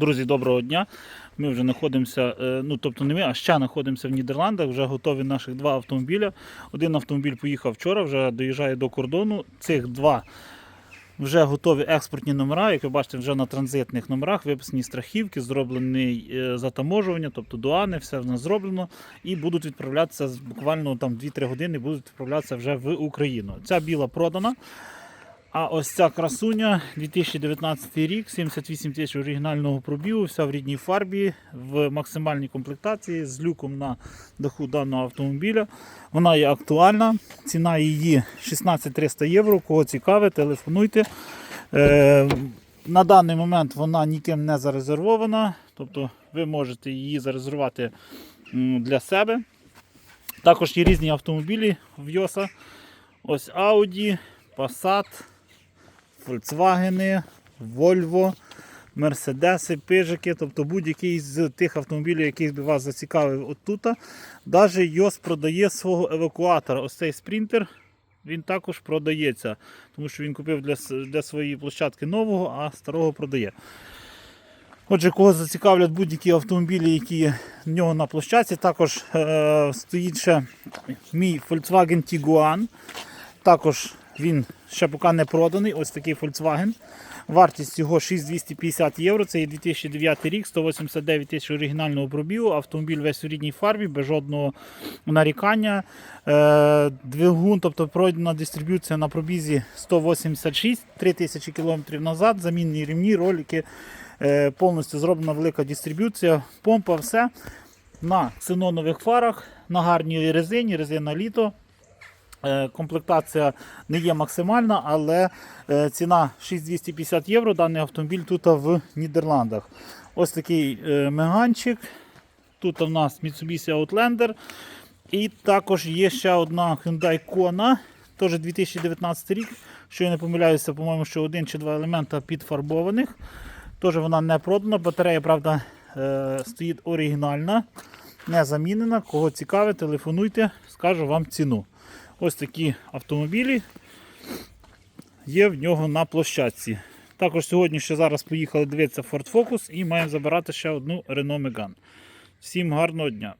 Друзі, доброго дня. Ми вже знаходимося, е, ну тобто не ми, а ще знаходимося в Нідерландах. Вже готові наших два автомобіля. Один автомобіль поїхав вчора, вже доїжджає до кордону. Цих два вже готові експортні номера. Як ви бачите, вже на транзитних номерах виписані страхівки, зроблений е, затаможування, тобто дуани, все в нас зроблено. І будуть відправлятися буквально там 2-3 години, будуть відправлятися вже в Україну. Ця біла продана. А ось ця красуня 2019 рік, 78 тисяч оригінального пробігу, вся в рідній фарбі, в максимальній комплектації з люком на даху даного автомобіля. Вона є актуальна. Ціна її 16 300 євро. Кого цікавить, телефонуйте. Е, на даний момент вона ніким не зарезервована, тобто ви можете її зарезервувати для себе. Також є різні автомобілі в Йоса. Ось Audi, Passat, Volkswagen, Volvo, Мерседеси, пижики, тобто будь-який з тих автомобілів, який би вас зацікавив отут. Навіть Йос продає свого евакуатора. Ось цей спринтер. Він також продається, тому що він купив для, для своєї площадки нового, а старого продає. Отже, кого зацікавлять будь-які автомобілі, які в нього на площадці, також е, стоїть ще мій Volkswagen Tiguan. Також він ще поки не проданий. Ось такий Volkswagen. Вартість його 6250 євро. Це є 2009 рік, 189 тисяч оригінального пробігу. Автомобіль весь у рідній фарбі, без жодного нарікання. Е, двигун, тобто пройдена дистриб'юція на пробізі 186, 3000 км назад, замінні рівні, ролики. Е, повністю зроблена велика дистриб'юція, помпа, все. На ксенонових фарах, на гарній резині, резина літо. Е, Комплектація не є максимальна, але е, ціна 6250 євро. Даний автомобіль тут в Нідерландах. Ось такий е, меганчик. Тут у нас Mitsubishi Outlander. І також є ще одна Hyundai Kona, теж 2019 рік. Що я не помиляюся, по-моєму, що один чи два елемента підфарбованих. Теж вона не продана. Батарея, правда, стоїть оригінальна, не замінена. Кого цікавить, телефонуйте, скажу вам ціну. Ось такі автомобілі є в нього на площадці. Також сьогодні ще зараз поїхали дивитися Ford Focus і маємо забирати ще одну Renault Megane. Всім гарного дня!